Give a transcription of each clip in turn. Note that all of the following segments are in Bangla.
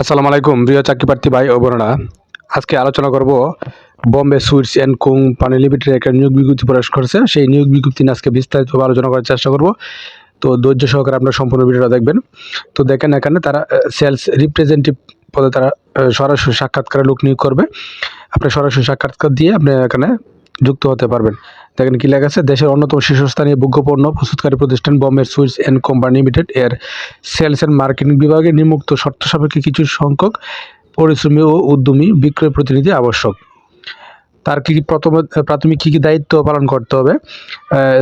আসসালামু আলাইকুম, প্রিয় চাকরি প্রার্থী ভাই বোনেরা। আজকে আলোচনা করব Bombay sweets and company limited একটা নিয়োগ বিজ্ঞপ্তি প্রকাশ করেছে। সেই নিয়োগ বিজ্ঞপ্তি নিয়ে আজকে বিস্তারিতভাবে আলোচনা করার চেষ্টা করব। তো ধৈর্য সহকারে আপনার সম্পূর্ণ ভিডিওটা দেখবেন। তো দেখেন এখানে তারা সেলস রিপ্রেজেন্টেটিভ পদে তারা সরাসরি সাক্ষাৎকারে লোক নিয়োগ করবে। আপনি সরাসরি সাক্ষাৎকার দিয়ে আপনি এখানে যুক্ত হতে পারবেন। দেখেন কি লেখা আছে? দেশের অন্যতম শীর্ষস্থানীয় ভোগ্যপণ্য প্রস্তুতকারী প্রতিষ্ঠান Bombay sweets and company limited এর সেলস অ্যান্ড মার্কেটিং বিভাগে নিমুক্ত শর্ত সাপেক্ষে কিছু সংখ্যক পরিশ্রমী ও উদ্যমী বিক্রয় প্রতিনিধি আবশ্যক। তার কি কি প্রথম, প্রাথমিক কী কী দায়িত্ব পালন করতে হবে?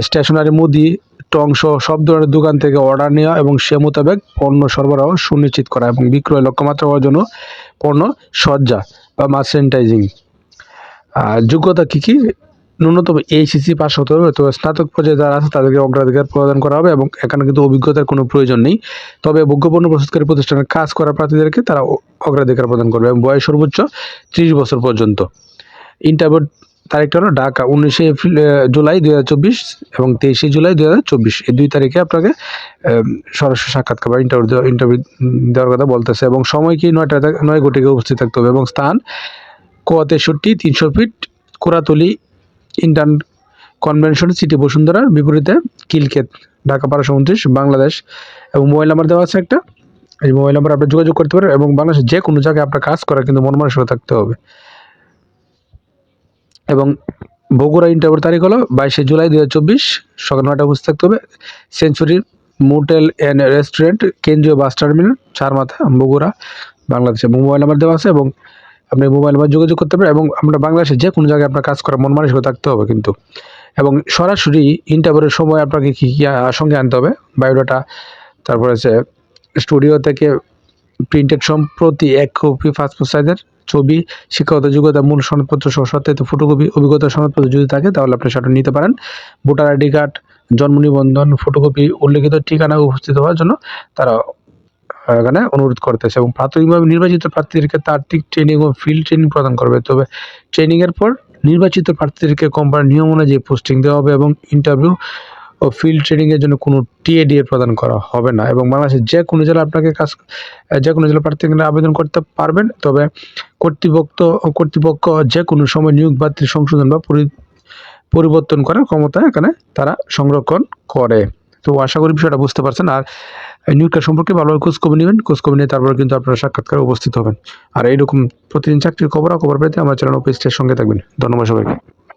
স্টেশনারি, মুদি টংস সব ধরনের দোকান থেকে অর্ডার নেওয়া এবং সে মোতাবেক পণ্য সরবরাহ সুনিশ্চিত করা এবং বিক্রয় লক্ষ্যমাত্রা হওয়ার জন্য পণ্য সজ্জা বা মার্চেন্টাইজিং যোগ্যতা কী কী? ন্যূনতম এইচএসসি পাস হতে হবে। তো স্নাতক পর্যায়ে যারা আছে, তাদেরকে অগ্রাধিকার প্রদান করা হবে এবং এখানে কিন্তু অভিজ্ঞতার কোনো প্রয়োজন নেই। তবে ভোগ্যপণ্য প্রস্তুতকারী প্রতিষ্ঠানে কাজ করা প্রার্থীদেরকে তারা অগ্রাধিকার প্রদান করবে এবং বয়স সর্বোচ্চ ত্রিশ বছর পর্যন্ত। ইন্টারভিউ তারিখটা হলো ঢাকা, উনিশে এপ্রিল জুলাই দুই হাজার চব্বিশ এবং তেইশে জুলাই দুই হাজার চব্বিশ। এই দুই তারিখে আপনাকে সরাসরি সাক্ষাৎকার বা ইন্টারভিউ দেওয়া ইন্টারভিউ দেওয়ার কথা বলতেছে এবং সময় কি নয়টা নয় ঘটিকে উপস্থিত থাকতে হবে এবং স্থান ক তেষট্টি তিনশো feet, Kuratoli international convention city বসুন্ধরার বিপরীতে কিলক্ষেত ঢাকা বারোশো উনত্রিশ বাংলাদেশ এবং মোবাইল নাম্বার দেওয়া আছে একটা। এই মোবাইল নাম্বার আপনি যোগাযোগ করতে পারেন এবং বাংলাদেশের যে কোনো জায়গায় আপনার কাজ করার কিন্তু মন মানসিকতা থাকতে হবে। এবং বগুড়া ইন্টারভিউর তারিখ হলো বাইশে জুলাই দু হাজার চব্বিশ, সকাল নয়টা বসে থাকতে হবে। সেঞ্চুরি মোটেল অ্যান্ড রেস্টুরেন্ট, কেন্দ্রীয় বাস টার্মিনাল চার মাথা বগুড়া, বাংলাদেশ। এবং মোবাইল নাম্বার দেওয়া আছে এবং আপনি মোবাইল নাম্বার যোগাযোগ করতে পারেন এবং আমরা বাংলাদেশে যে কোনো জায়গায় আপনার কাজ করার মন মানসিকতা থাকতে হবে কিন্তু। এবং সরাসরি ইন্টারভিউর সময় আপনাকে কী কী সঙ্গে আনতে হবে? বায়োডাটা তারপরে হচ্ছে স্টুডিও থেকে প্রিন্টেড সম্প্রতি এক কপি পাসপোর্ট সাইজের ছবি, শিক্ষাগত যোগ্যতা, মূল সনদপত্র সহ সত্যায়িত ফটোকপি অভিজ্ঞতা সনদপত্র যদি থাকে তাহলে আপনি সেটা নিতে পারেন। ভোটার আইডি কার্ড, জন্ম নিবন্ধন ফটোকপি উল্লেখিত ঠিকানা উপস্থিত হওয়ার জন্য তারা এখানে অনুরোধ করতেছে এবং প্রাথমিকভাবে নির্বাচিত প্রার্থীদেরকে তাত্ত্বিক ট্রেনিং ও ফিল্ড ট্রেনিং প্রদান করবে। তবে ট্রেনিংয়ের পর নির্বাচিত প্রার্থীদেরকে কোম্পানির নিয়ম অনুযায়ী পোস্টিং দেওয়া হবে এবং ইন্টারভিউ ও ফিল্ড ট্রেনিংয়ের জন্য কোনো টিএডিএ প্রদান করা হবে না এবং বাংলাদেশের যে কোনো জেলা আপনাকে কাজ, যে কোনো জেলা প্রার্থী আবেদন করতে পারবেন। তবে কর্তৃপক্ষ কর্তৃপক্ষ যে কোনো সময় নিয়োগ বাতিল সংশোধন বা পরিবর্তন করার ক্ষমতা এখানে তারা সংরক্ষণ করে। তো আশা করি বিষয়টা বুঝতে পারছেন। আর নিয়োগটা সম্পর্কে ভালোভাবে খোঁজখবর নেবেন। খোঁজখবর নিয়ে তারপর কিন্তু আপনারা সাক্ষাৎকারে উপস্থিত হবেন। আর এইরকম প্রতিদিন চাকরির খবর খবর পেতে আমার চ্যানেল পেজটার সঙ্গে থাকবেন। ধন্যবাদ সবাইকে।